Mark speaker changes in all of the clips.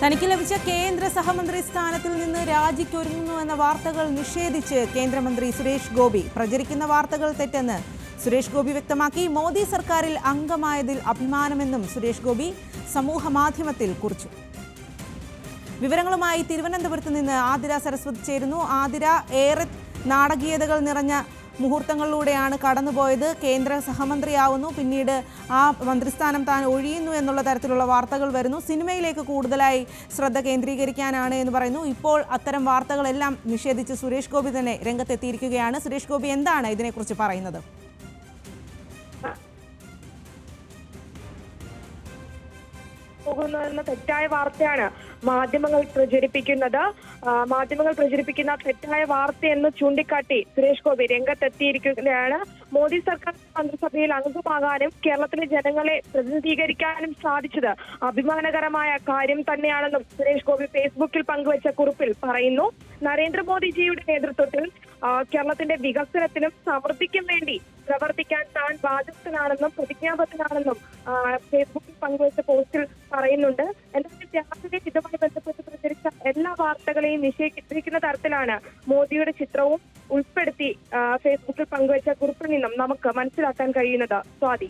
Speaker 1: തനിക്ക് ലഭിച്ച കേന്ദ്ര സഹമന്ത്രി സ്ഥാനത്തിൽ നിന്ന് രാജിക്കൊരുങ്ങുന്നു എന്ന വാർത്തകൾ നിഷേധിച്ച് കേന്ദ്രമന്ത്രി സുരേഷ് ഗോപി. പ്രചരിക്കുന്ന വാർത്തകൾ തെറ്റെന്ന് സുരേഷ് ഗോപി വ്യക്തമാക്കി. മോദി സർക്കാരിൽ അംഗമായതിൽ അഭിമാനമെന്നും സുരേഷ് ഗോപി സമൂഹ മാധ്യമത്തിൽ കുറിച്ചു. വിവരങ്ങളുമായി തിരുവനന്തപുരത്ത് നിന്ന് ആതിര സരസ്വതി ചേരുന്നു. ആതിര ഏറെ നാടകീയതകൾ നിറഞ്ഞ മുഹൂർത്തങ്ങളിലൂടെയാണ് കടന്നുപോയത്. കേന്ദ്ര സഹമന്ത്രിയാവുന്നു. പിന്നീട് ആ മന്ത്രിസ്ഥാനം താൻ ഒഴിയുന്നു എന്നുള്ള തരത്തിലുള്ള വാർത്തകൾ വരുന്നു. സിനിമയിലേക്ക് കൂടുതലായി ശ്രദ്ധ കേന്ദ്രീകരിക്കാനാണ് എന്ന് പറയുന്നു. ഇപ്പോൾ അത്തരം വാർത്തകളെല്ലാം നിഷേധിച്ച് സുരേഷ് ഗോപി തന്നെ രംഗത്തെത്തിയിരിക്കുകയാണ്. സുരേഷ് ഗോപി എന്താണ് ഇതിനെക്കുറിച്ച് പറയുന്നത്?
Speaker 2: പോകുന്നു എന്ന തെറ്റായ വാർത്തയാണ് മാധ്യമങ്ങൾ പ്രചരിപ്പിക്കുന്നത്. മാധ്യമങ്ങൾ പ്രചരിപ്പിക്കുന്ന തെറ്റായ വാർത്ത എന്ന് ചൂണ്ടിക്കാട്ടി സുരേഷ് ഗോപി രംഗത്തെത്തിയിരിക്കുകയാണ്. മോദി സർക്കാർ മന്ത്രിസഭയിൽ അംഗമാകാനും കേരളത്തിലെ ജനങ്ങളെ പ്രതിനിധീകരിക്കാനും സാധിച്ചത് അഭിമാനകരമായ കാര്യം തന്നെയാണെന്നും സുരേഷ് ഗോപി ഫേസ്ബുക്കിൽ പങ്കുവച്ച കുറിപ്പിൽ പറയുന്നു. നരേന്ദ്രമോദിജിയുടെ നേതൃത്വത്തിൽ കേരളത്തിന്റെ വികസനത്തിനും സമൃദ്ധിക്കും വേണ്ടി പ്രവർത്തിക്കാൻ താൻ ബാധ്യസ്ഥനാണെന്നും പ്രതിജ്ഞാബദ്ധനാണെന്നും ഫേസ്ബുക്കിൽ പങ്കുവച്ച പോസ്റ്റിൽ പറയുന്നുണ്ട്. എന്തായാലും രാവിലെ ഇതുമായി ബന്ധപ്പെട്ട് പ്രചരിച്ച എല്ലാ വാർത്തകളെയും നിഷേധിക്കുന്ന തരത്തിലാണ് മോദിയുടെ ചിത്രവും ഉൾപ്പെടുത്തി ഫേസ്ബുക്കിൽ പങ്കുവച്ച കുറിപ്പിൽ നിന്നും നമുക്ക് മനസ്സിലാക്കാൻ കഴിയുന്നത്. സ്വാതി.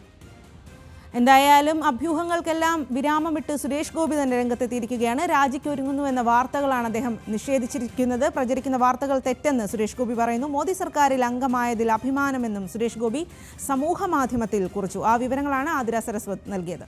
Speaker 1: എന്തായാലും അഭ്യൂഹങ്ങൾക്കെല്ലാം വിരാമമിട്ട് സുരേഷ് ഗോപി തന്നെ രംഗത്തെത്തിയിരിക്കുകയാണ്. രാജിക്ക് ഒരുങ്ങുന്നു എന്ന വാർത്തകളാണ് അദ്ദേഹം നിഷേധിച്ചിരിക്കുന്നത്. പ്രചരിക്കുന്ന വാർത്തകൾ തെറ്റെന്ന് സുരേഷ് ഗോപി പറയുന്നു. മോദി സർക്കാരിൽ അംഗമായതിൽ അഭിമാനമെന്നും സുരേഷ് ഗോപി സമൂഹ മാധ്യമത്തിൽ കുറിച്ചു. ആ വിവരങ്ങളാണ് ആതിര സരസ്വത് നൽകിയത്.